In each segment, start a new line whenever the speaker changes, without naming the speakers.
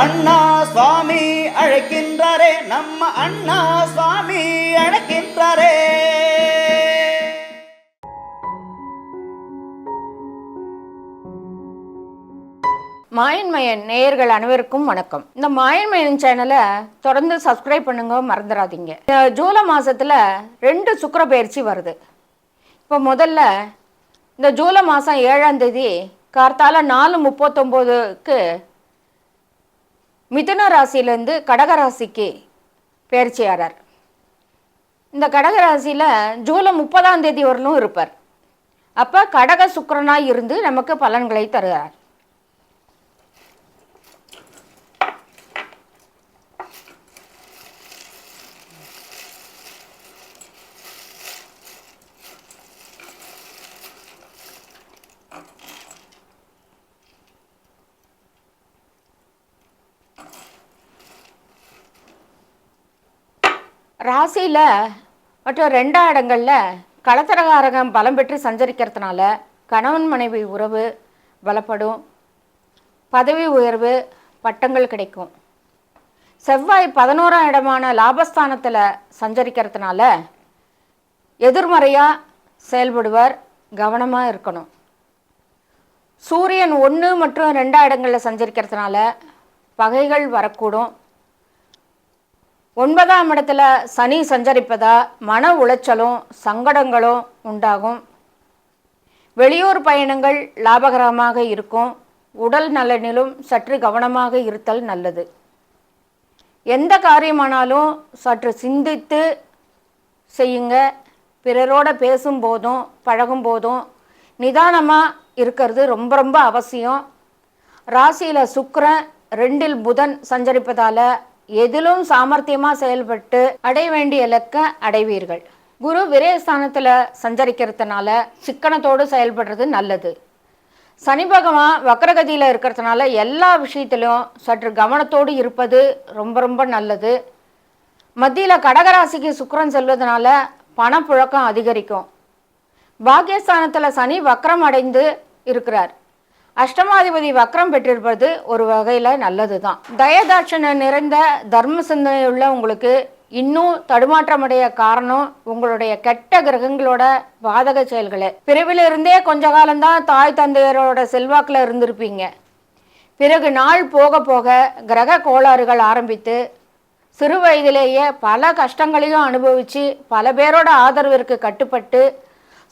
அண்ணா சுவாமி அழைக்கின்றாரே நம்ம அண்ணா சுவாமி அழைக்கின்றாரே.
மாயன்மயன் நேயர்கள் அனைவருக்கும் வணக்கம். இந்த மாயன்மயன் சேனலை தொடர்ந்து சப்ஸ்கிரைப் பண்ணுங்க மறந்துடாதீங்க. இந்த ஜூலை மாசத்துல ரெண்டு சுக்கிர பயிற்சி வருது. இப்போ முதல்ல இந்த ஜூலை மாதம் ஏழாம் தேதி கார்த்தால நாலு முப்பத்தொம்போதுக்கு மிதுன ராசியிலேருந்து கடகராசிக்கு பயிற்சியாரார் இந்த கடகராசியில் ஜூலை முப்பதாம் தேதி வரலும் இருப்பார். அப்போ கடக சுக்கரனாக இருந்து நமக்கு பலன்களை தருகிறார். ராசியில் மற்றும் ரெண்டாம் இடங்களில் களத்திரகாரகம் பலம் பெற்று சஞ்சரிக்கிறதுனால கணவன் மனைவி உறவு பலப்படும். பதவி உயர்வு பட்டங்கள் கிடைக்கும். செவ்வாய் பதினோராம் இடமான லாபஸ்தானத்தில் சஞ்சரிக்கிறதுனால எதிர்மறையாக செயல்படுவர் கவனமாக இருக்கணும். சூரியன் ஒன்று மற்றும் ரெண்டாம் இடங்களில் சஞ்சரிக்கிறதுனால பகைகள் வரக்கூடும். ஒன்பதாம் இடத்துல சனி சஞ்சரிப்பதா மன உளைச்சலும் சங்கடங்களும் உண்டாகும். வெளியூர் பயணங்கள் லாபகரமாக இருக்கும். உடல் நலனிலும் சற்று கவனமாக இருத்தல் நல்லது. எந்த காரியமானாலும் சற்று சிந்தித்து செய்யுங்க. பிறரோட பேசும்போதும் பழகும் போதும் நிதானமாக இருக்கிறது ரொம்ப ரொம்ப அவசியம். ராசியில் சுக்கரன் ரெண்டில் புதன் சஞ்சரிப்பதால் எதிலும் சாமர்த்தியமாக செயல்பட்டு அடைய வேண்டிய இலக்க அடைவீர்கள். குரு விரயஸ்தானத்தில் சஞ்சரிக்கிறதுனால சிக்கனத்தோடு செயல்படுறது நல்லது. சனி பகவான் வக்கரகதியில் இருக்கிறதுனால எல்லா விஷயத்திலும் சற்று கவனத்தோடு இருப்பது ரொம்ப ரொம்ப நல்லது. மத்தியில் கடகராசிக்கு சுக்கரன் செல்வதனால பணப்புழக்கம் அதிகரிக்கும். பாக்கியஸ்தானத்தில் சனி வக்ரம் அடைந்து இருக்கிறார். அஷ்டமாதிபதி வக்ரம் பெற்றிருப்பது ஒரு வகையில் நல்லது தான் தயதாட்சண நிறைந்த தர்ம சிந்தனையுள்ள உங்களுக்கு இன்னும் தடுமாற்றமடைய காரணம் உங்களுடைய கெட்ட கிரகங்களோட பாதக செயல்களே. பிறவிலிருந்தே கொஞ்ச காலம்தான் தாய் தந்தையரோட செல்வாக்கில் இருந்திருப்பீங்க. பிறகு நாள் போக போக கிரக கோளாறுகள் ஆரம்பித்து சிறு வயதிலேயே பல கஷ்டங்களையும் அனுபவித்து பல பேரோட ஆதரவிற்கு கட்டுப்பட்டு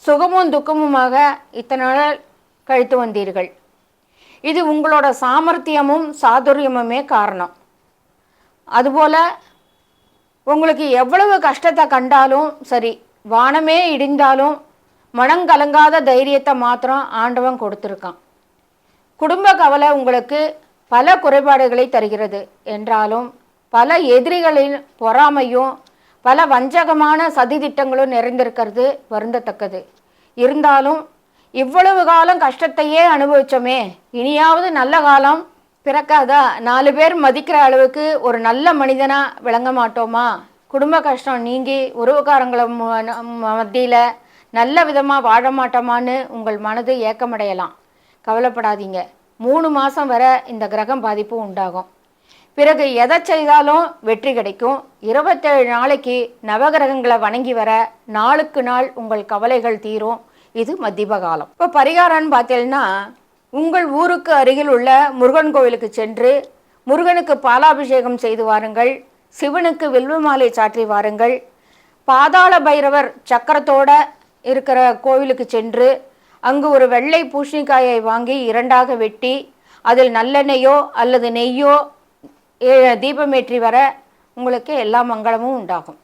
சுகமும் துக்கமுமாக இத்தனை நாள் கழித்து வந்தீர்கள். இது உங்களோட சாமர்த்தியமும் சாதுரியமுமே காரணம். அதுபோல் உங்களுக்கு எவ்வளவு கஷ்டத்தை கண்டாலும் சரி வானமே இடிந்தாலும் மனங்கலங்காத தைரியத்தை மாத்திரம் ஆண்டவன் கொடுத்துருக்கான். குடும்ப கவலை உங்களுக்கு பல குறைபாடுகளை தருகிறது. என்றாலும் பல எதிரிகளின் பொறாமையும் பல வஞ்சகமான சதி திட்டங்களும் நிறைந்திருக்கிறது வருந்தத்தக்கது. இருந்தாலும் இவ்வளவு காலம் கஷ்டத்தையே அனுபவிச்சோமே. இனியாவது நல்ல காலம் பிறக்காதா? நாலு பேர் மதிக்கிற அளவுக்கு ஒரு நல்ல மனிதனா விளங்க மாட்டோமா? குடும்ப கஷ்டம் நீங்கி உறவுக்காரங்களை மத்தியில் நல்ல விதமாக வாழ மாட்டோமான்னு உங்கள் மனது ஏக்கமடையலாம். கவலைப்படாதீங்க. மூணு மாதம் வர இந்த கிரகம் பாதிப்பு உண்டாகும். பிறகு எதை செய்தாலும் வெற்றி கிடைக்கும். இருபத்தேழு நாளைக்கு நவகிரகங்களை வணங்கி வர நாளுக்கு நாள் உங்கள் கவலைகள் தீரும். இது மத்தியப காலம் இப்போ பரிகாரம்னு பார்த்தீங்கன்னா உங்கள் ஊருக்கு அருகில் உள்ள முருகன் கோவிலுக்கு சென்று முருகனுக்கு பாலாபிஷேகம் செய்து வாருங்கள் சிவனுக்கு வில்வ மாலை சாற்றி வாருங்கள் பாதாள பைரவர் சக்கரத்தோட இருக்கிற கோவிலுக்கு சென்று அங்கு ஒரு வெள்ளை பூஷணிக்காயை வாங்கி இரண்டாக வெட்டி அதில் நல்லெண்ணெயோ அல்லது நெய்யோ தீபமேற்றி வர உங்களுக்கு எல்லா மங்களமும் உண்டாகும்.